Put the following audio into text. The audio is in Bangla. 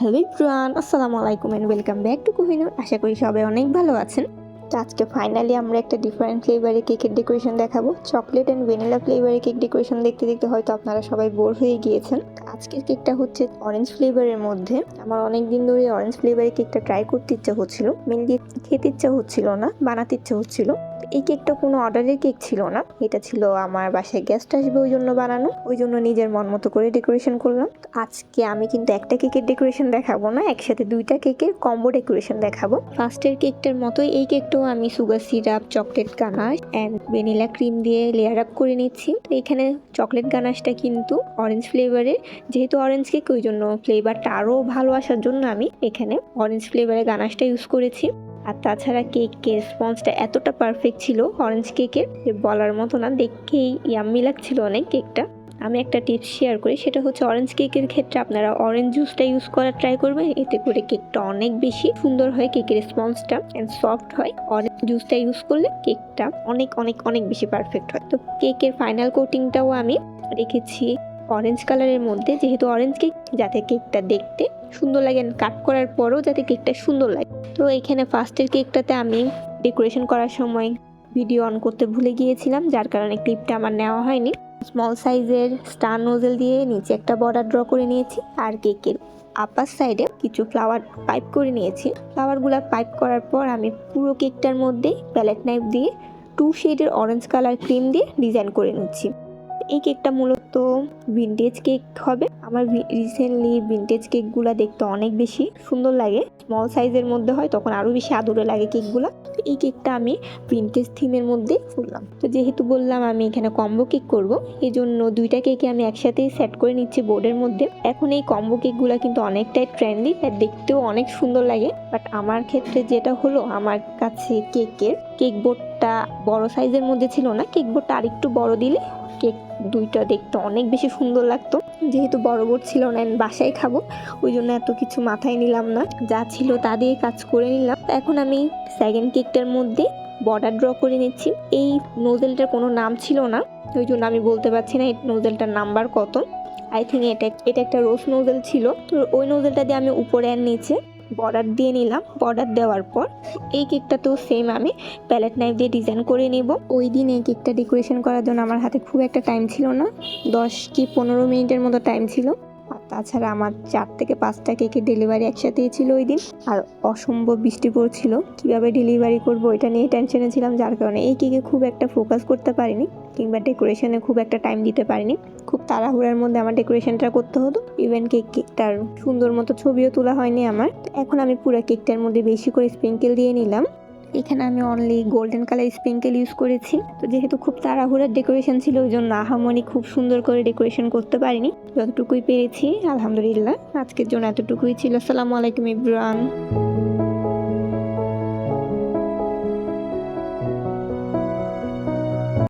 হ্যালো ইব্রান আসসালামু আলাইকুম and welcome back to Kohinoor আশা করি সবাই অনেক ভালো আছেন। তো আজকে ফাইনালি আমরা একটা ডিফারেন্ট ফ্লেভারের কেকের ডেকোরেশন দেখাবো। চকলেট অ্যান্ড ভ্যানিলা ফ্লেভারের কেক ডেকোরেশন দেখতে দেখতে হয়তো আপনারা সবাই বোর হয়ে গিয়েছেন। আজকের কেকটা হচ্ছে অরেঞ্জ ফ্লেভারের মধ্যে। আমার অনেক দিন ধরে অরেঞ্জ ফ্লেভারের কেকটা ট্রাই করতে ইচ্ছা হচ্ছিল। মেনলি খেতে ইচ্ছা হচ্ছিল না, বানাতে ইচ্ছা হচ্ছিল। এই কেকটা কোনো অর্ডারের কেক ছিল না। এটা ছিল আমার বাসায় গেস্ট আসবে ওই জন্য বানানো। ওই জন্য নিজের মন মতো করে ডেকোরেশন করলাম। আজকে আমি কিন্তু একটা কেকের ডেকোরেশন দেখাবো না, একসাথে দুইটা কেকের কম্বো ডেকোরেশন দেখাবো। ফার্স্টের কেকটার মতোই এই কেকটাও আমি sugar syrup chocolate ganache and vanilla cream দিয়ে লেয়ার আপ করে নিচ্ছি। তো এখানে চকলেট গানাশটা কিন্তু অরেঞ্জ ফ্লেভারের যেহেতু অরেঞ্জ কেক ওই জন্য ফ্লেভারটা আরও ভালো আসার জন্য আমি এখানে অরেঞ্জ ফ্লেভারের গানাশটা ইউজ করেছি। আর তাছাড়া কেকের রেসপন্সটা এতটা পারফেক্ট ছিল অরেঞ্জ কেকের, যে বলার মতো না, দেখেই ইয়াম্মি লাগছিল অনেক কেকটা। আমি একটা টিপস শেয়ার করি, সেটা হচ্ছে অরেঞ্জ কেকের ক্ষেত্রে আপনারা অরেঞ্জ জুসটা ইউজ করার ট্রাই করবেন, এতে করে কেকটা অনেক বেশি সুন্দর হয় কেকের রেসপন্সটা অ্যান্ড সফট হয়। অরেঞ্জ জুসটা ইউজ করলে কেকটা অনেক অনেক অনেক বেশি পারফেক্ট হয়। তো কেকের ফাইনাল কোটিংটাও আমি রেখেছি অরেঞ্জ কালারের মধ্যে, যেহেতু অরেঞ্জ কেক যাতে কেকটা দেখতে সুন্দর লাগে কাট করার পরেও যাতে কেকটা সুন্দর লাগে। তো এখানে ফার্স্টের কেকটাতে আমি ডেকোরেশন করার সময় ভিডিও অন করতে ভুলে গিয়েছিলাম, যার কারণে ক্লিপটা আমার নেওয়া হয়নি। স্মল সাইজের স্টার নোজেল দিয়ে নিচে একটা বর্ডার ড্র করে নিয়েছি আর কেকের আপার সাইডে কিছু ফ্লাওয়ার পাইপ করে নিয়েছি। ফ্লাওয়ারগুলো পাইপ করার পর আমি পুরো কেকটার মধ্যে প্যালেট নাইফ দিয়ে টু শেডের অরেঞ্জ কালার ক্রিম দিয়ে ডিজাইন করে নিচ্ছি। এই কেকটা মূলত ভিনটেজ কেক হবে। আমার রিসেন্টলি ভিনটেজ কেকগুলো দেখতে অনেক বেশি সুন্দর লাগে। স্মল সাইজের মধ্যে হয়, তখন আরও বেশি আদরে লাগে কেকগুলো। তো এই কেকটা আমি ভিনটেজ থিমের মধ্যে করলাম। তো যেহেতু বললাম আমি এখানে কম্বো কেক করব এই জন্য দুইটা কেকে আমি একসাথেই সেট করে নিচ্ছি বোর্ডের মধ্যে। এখন এই কম্বো কেকগুলো কিন্তু অনেকটাই ট্রেন্ডি আর দেখতেও অনেক সুন্দর লাগে। বাট আমার ক্ষেত্রে যেটা হলো, আমার কাছে কেকের কেক বোর্ডটা বড় সাইজের মধ্যে ছিল না। কেক বোর্ডটা আরেকটু বড় দিলে কেক দুইটা দেখতে অনেক বেশি সুন্দর লাগতো। যেহেতু বড় বোর্ড ছিল না বাসায় খাব, ওই জন্য এত কিছু মাথায় নিলাম না। যা ছিল তা দিয়ে কাজ করে নিলাম। এখন আমি সেকেন্ড কেকটার মধ্যে বর্ডার ড্র করে নিচ্ছি। এই নোজেলটার কোনো নাম ছিল না, ওই জন্য আমি বলতে পারছি না এই নোজেলটার নাম্বার কত। আই থিঙ্ক এটা এটা একটা রোজ নোজেল ছিল। তো ওই নোজেলটা দিয়ে আমি উপরে আর নিচে বর্ডার দিয়ে নিলাম। বর্ডার দেওয়ার পর এই কেকটা তো সেম আমি। প্যালেট নাইফ দিয়ে ডিজাইন করে নেব। ওই দিন এই কেকটা ডেকোরেশন করার জন্য আমার হাতে খুব একটা টাইম ছিল না। দশ কি পনেরো মিনিটের মতো টাইম ছিল। তাছাড়া আমার চার থেকে পাঁচটা কেকের ডেলিভারি একসাথেই ছিল ওই দিন। আর অসম্ভব বৃষ্টি পড়ছিল। কীভাবে ডেলিভারি করব এটা নিয়ে টেনশনে ছিলাম, যার কারণে এই কেকে খুব একটা ফোকাস করতে পারিনি, কিংবা ডেকোরেশনে খুব একটা টাইম দিতে পারিনি। খুব তাড়াহুড়ার মধ্যে আমার ডেকোরেশনটা করতে হতো। ইভেন কেক, কেকটার সুন্দর মতো ছবিও তোলা হয়নি আমার। এখন আমি পুরো কেকটার মধ্যে বেশি করে স্প্রিঙ্কেল দিয়ে নিলাম। এখানে আমি only golden colour sprinkle use করেছি। তো যেহেতু খুব তাড়াহুড়ার ডেকোরেশন ছিল ওই জন্য আহামনি খুব সুন্দর করে ডেকোরেশন করতে পারিনি। যতটুকুই পেরেছি, আলহামদুলিল্লাহ, আজকের জন্য এতটুকুই ছিল। আসসালামু আলাইকুম ইব্রান